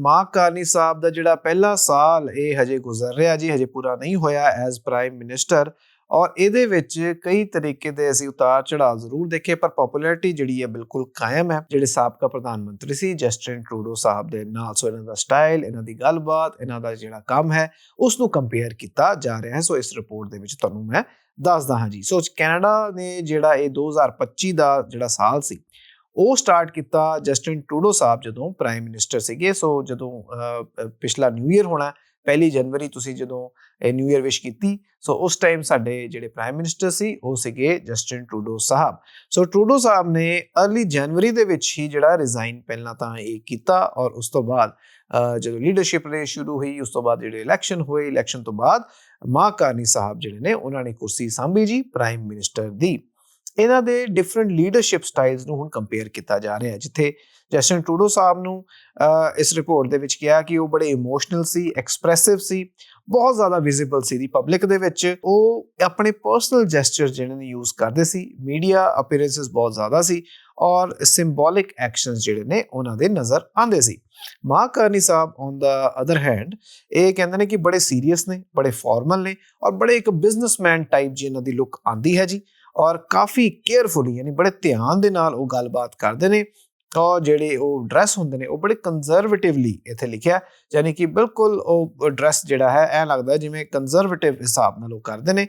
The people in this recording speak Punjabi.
ਮਾਂ ਕਾਰਨੀ ਸਾਹਿਬ ਦਾ ਜਿਹੜਾ ਪਹਿਲਾ ਸਾਲ ਇਹ ਹਜੇ ਗੁਜ਼ਰ ਰਿਹਾ ਜੀ, ਹਜੇ ਪੂਰਾ ਨਹੀਂ ਹੋਇਆ ਐਜ਼ ਪ੍ਰਾਈਮ ਮਿਨਿਸਟਰ ਔਰ ਇਹਦੇ ਵਿੱਚ ਕਈ ਤਰੀਕੇ ਦੇ ਅਸੀਂ ਉਤਾਰ ਚੜਾਅ ਜ਼ਰੂਰ ਦੇਖੇ, ਪਰ ਪਪੂਲੈਰਿਟੀ ਜਿਹੜੀ ਹੈ ਬਿਲਕੁਲ ਕਾਇਮ ਹੈ। ਜਿਹੜੇ ਸਾਬਕਾ ਪ੍ਰਧਾਨ ਮੰਤਰੀ ਸੀ, ਜਸਟਿਨ ਟਰੂਡੋ ਸਾਹਿਬ ਦੇ ਨਾਲ। ਸੋ ਇਹਨਾਂ ਦਾ ਸਟਾਈਲ ਇਹਨਾਂ ਦੀ ਗੱਲਬਾਤ, ਇਹਨਾਂ ਦਾ ਜਿਹੜਾ ਕੰਮ ਹੈ ਉਸ ਨੂੰ ਕੰਪੇਅਰ ਕੀਤਾ ਜਾ ਰਿਹਾ ਹੈ। ਸੋ ਇਸ ਰਿਪੋਰਟ ਦੇ ਵਿੱਚ ਤੁਹਾਨੂੰ ਮੈਂ ਦੱਸਦਾ ਹਾਂ ਜੀ। ਸੋ ਕੈਨੇਡਾ ਨੇ ਜਿਹੜਾ ਇਹ 2025 ਦਾ ਜਿਹੜਾ ਸਾਲ ਸੀ ਉਹ ਸਟਾਰਟ ਕੀਤਾ ਜਸਟਿਨ ਟਰੂਡੋ ਸਾਹਿਬ ਜਦੋਂ ਪ੍ਰਾਈਮ ਮਿਨਿਸਟਰ ਸੀਗੇ। ਸੋ ਜਦੋਂ ਪਿਛਲਾ ਨਿਊ ਇਅਰ ਹੋਣਾ, ਪਹਿਲੀ ਜਨਵਰੀ ਤੁਸੀਂ ਜਦੋਂ ਇਹ ਨਿਊ ਇਅਰ ਵਿਸ਼ ਕੀਤੀ ਸੋ ਉਸ ਟਾਈਮ ਸਾਡੇ ਜਿਹੜੇ ਪ੍ਰਾਈਮ ਮਿਨਿਸਟਰ ਸੀ, ਉਹ ਸੀਗੇ Justin Trudeau sahib. So Trudeau sahib ਨੇ अर्ਲੀ ਜਨਵਰੀ ਦੇ ਵਿੱਚ ਹੀ ਜਿਹੜਾ ਰਿਜ਼ਾਈਨ ਪਹਿਲਾਂ ਤਾਂ ਇਹ ਕੀਤਾ ਔਰ ਉਸ ਤੋਂ ਬਾਅਦ ਜਦੋਂ ਲੀਡਰਸ਼ਿਪ ਰੇ ਸ਼ੁਰੂ ਹੋਈ, ਉਸ ਤੋਂ ਬਾਅਦ ਜਿਹੜੇ ਇਲੈਕਸ਼ਨ ਹੋਏ ਇਲੈਕਸ਼ਨ ਤੋਂ ਬਾਅਦ ਮਾਂ ਕਾਰਨੀ ਸਾਹਿਬ ਜਿਹੜੇ ਨੇ, ਉਹਨਾਂ ਨੇ ਕੁਰਸੀ ਸੰਭੀ ਜੀ ਪ੍ਰਾਈਮ ਮਿਨਿਸਟਰ ਦੀ। ਇਹਨਾਂ ਦੇ ਡਿਫਰੈਂਟ ਲੀਡਰਸ਼ਿਪ ਸਟਾਈਲਸ ਨੂੰ ਹੁਣ ਕੰਪੇਅਰ ਕੀਤਾ ਜਾ ਰਿਹਾ ਹੈ, ਜਿੱਥੇ ਜਸਟਿਨ ਟਰੂਡੋ ਸਾਹਿਬ ਨੂੰ ਇਸ ਰਿਪੋਰਟ ਦੇ ਵਿੱਚ ਕਿਹਾ ਕਿ ਉਹ ਬੜੇ ਇਮੋਸ਼ਨਲ ਸੀ ਐਕਸਪ੍ਰੈਸਿਵ ਸੀ, ਬਹੁਤ ਜ਼ਿਆਦਾ ਵਿਜ਼ੀਬਲ ਸੀ ਦੀ ਪਬਲਿਕ ਦੇ ਵਿੱਚ। ਉਹ ਆਪਣੇ ਪਰਸਨਲ ਜੈਸਚਰ ਜਿਹੜੇ ਨੇ ਯੂਜ਼ ਕਰਦੇ ਸੀ ਮੀਡੀਆ ਅਪੀਅਰੈਂਸਸ ਬਹੁਤ ਜ਼ਿਆਦਾ ਸੀ ਔਰ ਸਿੰਬੋਲਿਕ ਐਕਸ਼ਨਸ ਜਿਹੜੇ ਨੇ ਉਹਨਾਂ ਦੇ ਨਜ਼ਰ ਆਉਂਦੇ ਸੀ। ਮਾਂ ਕਰਨੀ ਸਾਹਿਬ ਔਨ ਦਾ ਅਦਰ ਹੈਂਡ ਇਹ ਕਹਿੰਦੇ ਨੇ ਕਿ ਬੜੇ ਸੀਰੀਅਸ ਨੇ, ਬੜੇ ਫਾਰਮਲ ਨੇ ਔਰ ਬੜੇ ਇੱਕ ਬਿਜ਼ਨਸਮੈਨ ਟਾਈਪ ਜੀ ਇਹਨਾਂ ਦੀ ਲੁੱਕ ਆਂਦੀ ਹੈ ਜੀ। ਔਰ ਕਾਫੀ ਕੇਅਰਫੁਲੀ ਯਾਨੀ ਬੜੇ ਧਿਆਨ ਦੇ ਨਾਲ ਉਹ ਗੱਲਬਾਤ ਕਰਦੇ ਨੇ ਔਰ ਜਿਹੜੇ ਉਹ ਡਰੈਸ ਹੁੰਦੇ ਨੇ, ਉਹ ਬੜੇ ਕੰਜ਼ਰਵੇਟਿਵਲੀ ਇੱਥੇ ਲਿਖਿਆ ਯਾਨੀ ਕਿ ਬਿਲਕੁਲ ਉਹ ਡਰੈਸ ਜਿਹੜਾ ਹੈ, ਐ ਲੱਗਦਾ ਜਿਵੇਂ ਕੰਜ਼ਰਵੇਟਿਵ ਹਿਸਾਬ ਨਾਲ ਉਹ ਕਰਦੇ ਨੇ।